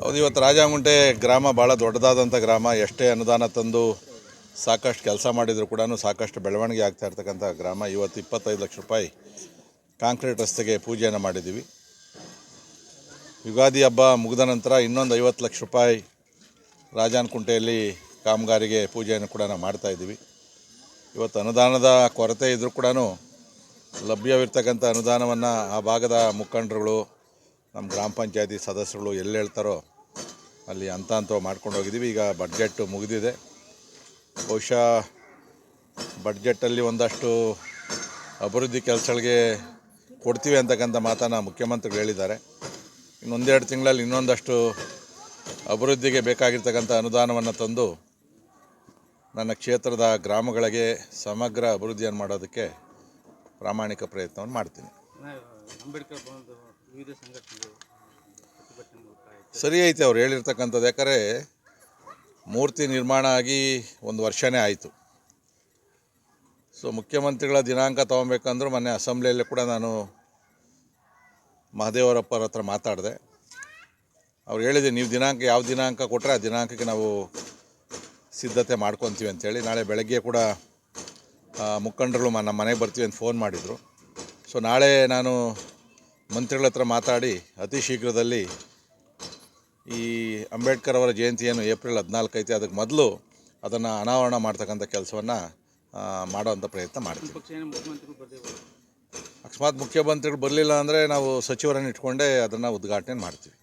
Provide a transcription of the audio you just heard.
ಹೌದು, ಇವತ್ತು ರಾಜಾಂಗುಂಟೆ ಗ್ರಾಮ ಭಾಳ ದೊಡ್ಡದಾದಂಥ ಗ್ರಾಮ. ಎಷ್ಟೇ ಅನುದಾನ ತಂದು ಸಾಕಷ್ಟು ಕೆಲಸ ಮಾಡಿದರೂ ಕೂಡ ಸಾಕಷ್ಟು ಬೆಳವಣಿಗೆ ಆಗ್ತಾ ಇರ್ತಕ್ಕಂಥ ಗ್ರಾಮ. ಇವತ್ತು ಇಪ್ಪತ್ತೈದು ಲಕ್ಷ ರೂಪಾಯಿ ಕಾಂಕ್ರೀಟ್ ರಸ್ತೆಗೆ ಪೂಜೆಯನ್ನು ಮಾಡಿದ್ದೀವಿ. ಯುಗಾದಿ ಹಬ್ಬ ಮುಗಿದ ನಂತರ ಇನ್ನೊಂದು ಐವತ್ತು ಲಕ್ಷ ರೂಪಾಯಿ ರಾಜಾನಕುಂಟೆಯಲ್ಲಿ ಕಾಮಗಾರಿಗೆ ಪೂಜೆಯನ್ನು ಕೂಡ ನಾವು ಮಾಡ್ತಾಯಿದ್ದೀವಿ ಇವತ್ತು ಅನುದಾನದ ಕೊರತೆ ಇದ್ದರೂ ಕೂಡ ಲಭ್ಯವಿರ್ತಕ್ಕಂಥ ಅನುದಾನವನ್ನು ಆ ಭಾಗದ ಮುಖಂಡರುಗಳು ನಮ್ಮ ಗ್ರಾಮ ಪಂಚಾಯತಿ ಸದಸ್ಯರುಗಳು ಎಲ್ಲಿ ಹೇಳ್ತಾರೋ ಅಲ್ಲಿ ಹಂತ ಹಂತ ಮಾಡ್ಕೊಂಡು ಹೋಗಿದ್ದೀವಿ ಈಗ ಬಡ್ಜೆಟ್ಟು ಮುಗಿದಿದೆ. ಬಹುಶಃ ಬಡ್ಜೆಟ್ಟಲ್ಲಿ ಒಂದಷ್ಟು ಅಭಿವೃದ್ಧಿ ಕೆಲಸಗಳಿಗೆ ಕೊಡ್ತೀವಿ ಅಂತಕ್ಕಂಥ ಮಾತನ್ನು ಮುಖ್ಯಮಂತ್ರಿಗಳು ಹೇಳಿದ್ದಾರೆ. ಇನ್ನೊಂದೆರಡು ತಿಂಗಳಲ್ಲಿ ಇನ್ನೊಂದಷ್ಟು ಅಭಿವೃದ್ಧಿಗೆ ಬೇಕಾಗಿರ್ತಕ್ಕಂಥ ಅನುದಾನವನ್ನು ತಂದು ನನ್ನ ಕ್ಷೇತ್ರದ ಗ್ರಾಮಗಳಿಗೆ ಸಮಗ್ರ ಅಭಿವೃದ್ಧಿಯನ್ನು ಮಾಡೋದಕ್ಕೆ ಪ್ರಾಮಾಣಿಕ ಪ್ರಯತ್ನವನ್ನು ಮಾಡ್ತೀನಿ. ಅಂಬೇಡ್ಕರ್ ವಿವಿಧ ಸಂಘಟನೆಗಳು ಸರಿ ಐತೆ ಅವ್ರು ಹೇಳಿರ್ತಕ್ಕಂಥದ್ದು. ಯಾಕಂದರೆ ಮೂರ್ತಿ ನಿರ್ಮಾಣ ಆಗಿ ಒಂದು ವರ್ಷನೇ ಆಯಿತು. ಸೊ ಮುಖ್ಯಮಂತ್ರಿಗಳ ದಿನಾಂಕ ತೊಗೊಬೇಕಂದ್ರೂ ಮೊನ್ನೆ ಅಸೆಂಬ್ಲಿಯಲ್ಲಿ ಕೂಡ ನಾನು ಮಹದೇವರಪ್ಪರ ಹತ್ರ ಮಾತಾಡಿದೆ. ಅವ್ರು ಹೇಳಿದೆ ನೀವು ದಿನಾಂಕ ಯಾವ ದಿನಾಂಕ ಕೊಟ್ಟರೆ ಆ ದಿನಾಂಕಕ್ಕೆ ನಾವು ಸಿದ್ಧತೆ ಮಾಡ್ಕೊತೀವಿ ಅಂತೇಳಿ. ನಾಳೆ ಬೆಳಗ್ಗೆ ಕೂಡ ಆ, ಮುಖಂಡರು ಮ- ನಮ್ಮ ಮನೆಗೆ ಬರ್ತೀವಿ ಅಂತ ಫೋನ್ ಮಾಡಿದರು. ಸೊ ನಾಳೆ ನಾನು ಮಂತ್ರಿಗಳ ಹತ್ರ ಮಾತಾಡಿ ಅತಿ ಶೀಘ್ರದಲ್ಲಿ ಈ ಅಂಬೇಡ್ಕರ್ ಅವರ ಜಯಂತಿಯನ್ನು ಏಪ್ರಿಲ್ ಹದಿನಾಲ್ಕು ಐತೆ ಅದಕ್ಕೆ ಮೊದಲು ಅದನ್ನು ಅನಾವರಣ ಮಾಡ್ತಕ್ಕಂಥ ಕೆಲಸವನ್ನು ಮಾಡೋವಂಥ ಪ್ರಯತ್ನ ಮಾಡ್ತೀವಿ. ಅಕಸ್ಮಾತ್ ಮುಖ್ಯಮಂತ್ರಿಗಳು ಬರಲಿಲ್ಲ ಅಂದರೆ ನಾವು ಸಚಿವರನ್ನು ಇಟ್ಕೊಂಡೇ ಅದನ್ನು ಉದ್ಘಾಟನೆ ಮಾಡ್ತೀವಿ.